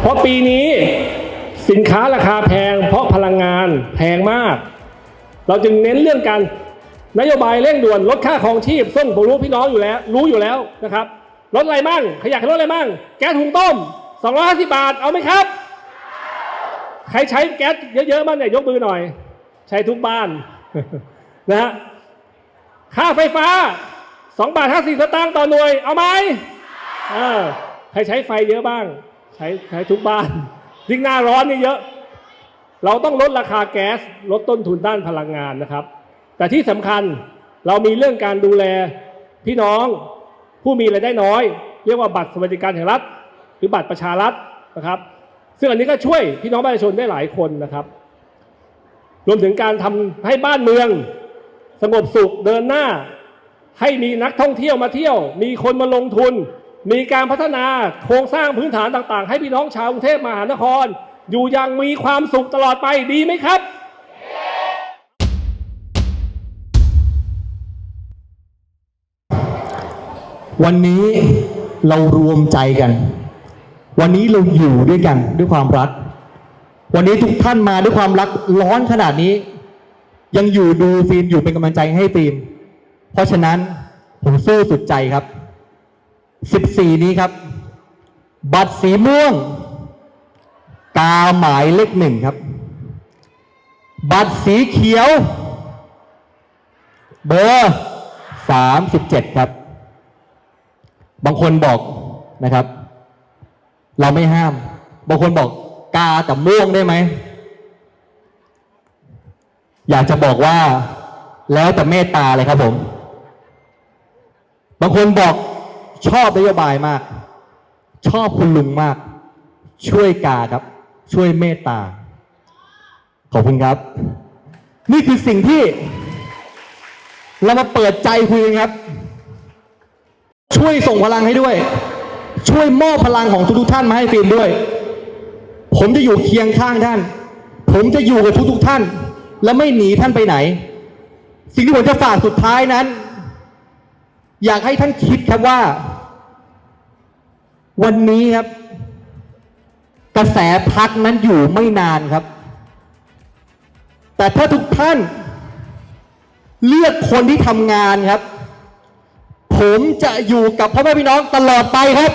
เพราะปีนี้สินค้าราคาแพง เพราะพลังงานแพงมาก เราจึงเน้นเรื่องการนโยบายเร่งด่วนลดค่าครองชีพซึ่งผมรู้พี่น้องอยู่แล้ว รู้อยู่แล้วนะครับลดอะไรมั่งขยากลดอะไรมั่งแก๊สหุงต้ม 250 บาทเอาไหมครับ ใครใช้แก๊สเยอะๆบ้างเนี่ยยกมือหน่อย ใช้ทุกบ้านนะฮะค่าไฟฟ้า 2 บาท 50สตางค์ต่อหน่วย เอาไหมใครใช้ไฟเยอะบ้าง ใช้ใช้ทุกบ้านยิ่งหน้าร้อนนี่เยอะ เราต้องลดราคาแก๊สลดต้นทุนด้านพลังงานนะครับ แต่ที่สำคัญเรามีเรื่องการดูแลพี่น้องผู้มีรายได้น้อย เรียกว่าบัตรสวัสดิการแห่งรัฐ หรือบัตรประชารัฐนะครับ ซึ่งอันนี้ก็ช่วยพี่น้องประชาชนได้หลายคนนะครับ รวมถึงการทำให้บ้านเมือง สงบสุขเดินหน้า ให้มีนักท่องเที่ยวมาเที่ยว มีคนมาลงทุน มีการพัฒนาโครงสร้างพื้นฐานต่าง ๆ ให้พี่น้องชาวกรุงเทพมหานคร อยู่อยังมีความสุขตลอดไปดีไหมครับวันนี้เรารวมใจกัน วันนี้เราอยู่ด้วยกันด้วยความรัก วันนี้ทุกท่านมาด้วยความรักร้อนขนาดนี้ ยังอยู่ดูฟิล์มอยู่เป็นกำลังใจให้ฟิล์มเพราะฉะนั้นผมสู้สุดใจครับ 14 นี้ครับ บัตรสีม่วงกาหมายเลขหนึ่งครับ บัตรสีเขียว เบอร์ 37 ครับ บางคนบอกนะครับ เราไม่ห้าม บางคนบอกกากับม่วงได้ไหม อยากจะบอกว่าแล้วแต่เมตตาเลยครับผม บางคนบอก ชอบนโยบายมาก ชอบคุณลุงมาก ช่วยกาครับ ช่วยเมตตา ขอบคุณครับ นี่คือสิ่งที่ เรามาเปิดใจคุยกันครับ ช่วยส่งพลังให้ด้วย ช่วยมอบพลังของทุกๆท่านมาให้ฟิล์มด้วย ผมจะอยู่เคียงข้างท่าน ผมจะอยู่กับทุกๆท่าน และไม่หนีท่านไปไหน สิ่งที่ผมจะฝากสุดท้ายนั้นอยากให้ท่านคิดครับว่า วันนี้ครับ กระแสพักนั้นอยู่ไม่นานครับ แต่ถ้าทุกท่าน เลือกคนที่ทำงานครับ ผมจะอยู่กับพ่อแม่พี่น้องตลอดไปครับ